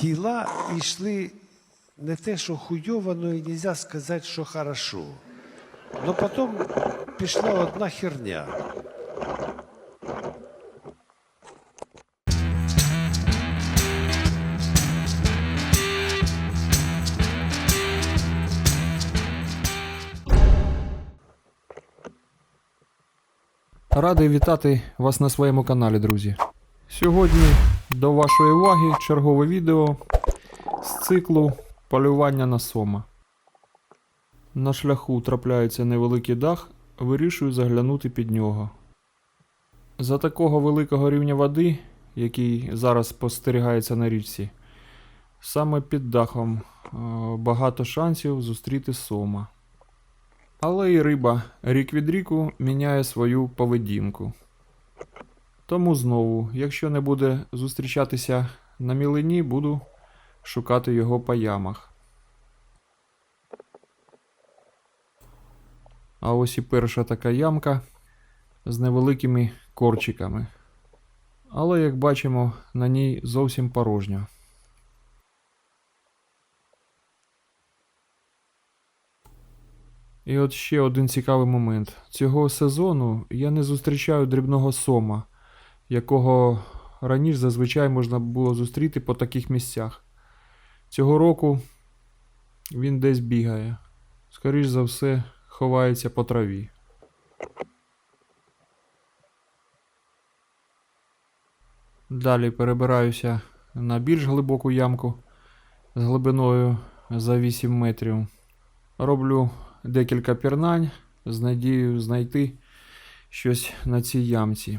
діла йшли не те, що хуйово, але і нельзя сказати, що хорошо. Но потім пішла одна херня. Радий вітати вас на своєму каналі, друзі. Сьогодні до вашої уваги чергове відео з циклу полювання на сома. На шляху трапляється невеликий дах, вирішую заглянути під нього. За такого великого рівня води, який зараз спостерігається на річці, саме під дахом е, багато шансів зустріти сома. Але і риба рік від ріку міняє свою поведінку. Тому знову, якщо не буде зустрічатися на мілині, буду шукати його по ямах. А ось і перша така ямка з невеликими корчиками. Але, як бачимо, на ній зовсім порожньо. І от ще один цікавий момент. Цього сезону я не зустрічаю дрібного сома, якого раніше зазвичай можна було зустріти по таких місцях. Цього року він десь бігає. Скоріш за все, ховається по траві. Далі перебираюся на більш глибоку ямку з глибиною за 8 метрів. Роблю декілька пірнань з надією знайти щось на цій ямці.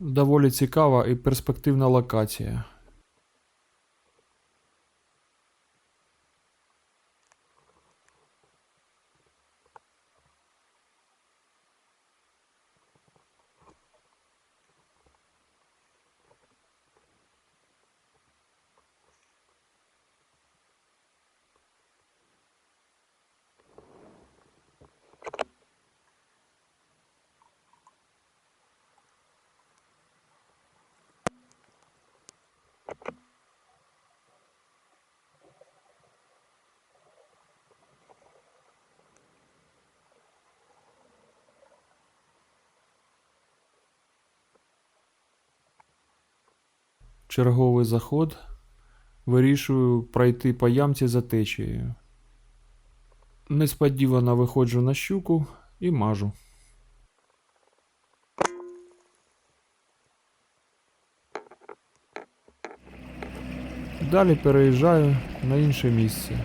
Доволі цікава і перспективна локація. Черговий заход. Вирішую пройти по ямці за течією. Несподівано виходжу на щуку і мажу. Далі переїжджаю на інше місце.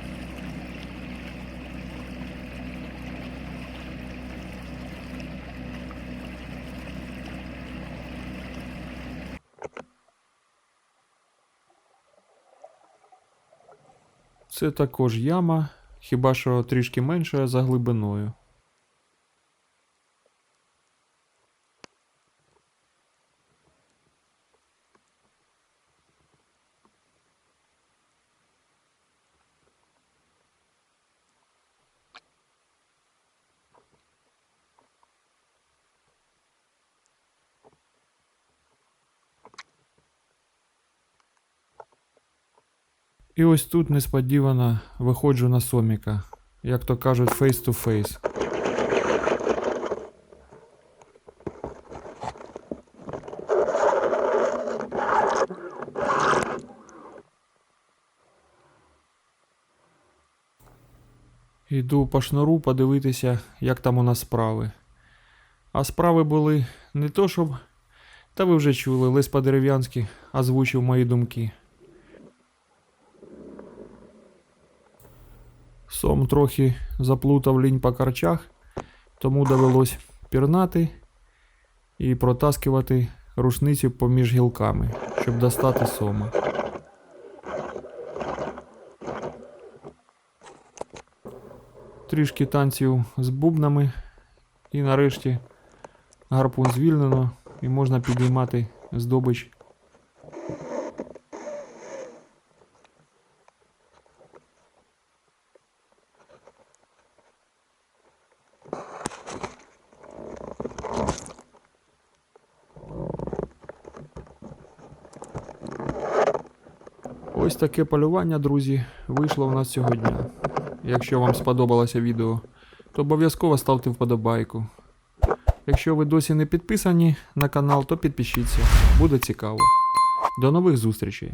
Це також яма, хіба що трішки менша за глибиною. І ось тут несподівано виходжу на соміка, як то кажуть, face to face. Йду по шнуру подивитися, як там у нас справи. А справи були не то, щоб. Та ви вже чули, Лесь по-дерев'янськи озвучив мої думки. Сом трохи заплутав лінь по карчах, тому довелось пірнати і протаскувати рушницю поміж гілками, щоб достати сома. Трішки танців з бубнами, і нарешті гарпун звільнено і можна підіймати здобич Ось таке полювання, друзі, вийшло в нас цього дня. Якщо вам сподобалося відео, то обов'язково ставте вподобайку. Якщо ви досі не підписані на канал, то підпишіться, буде цікаво. До нових зустрічей!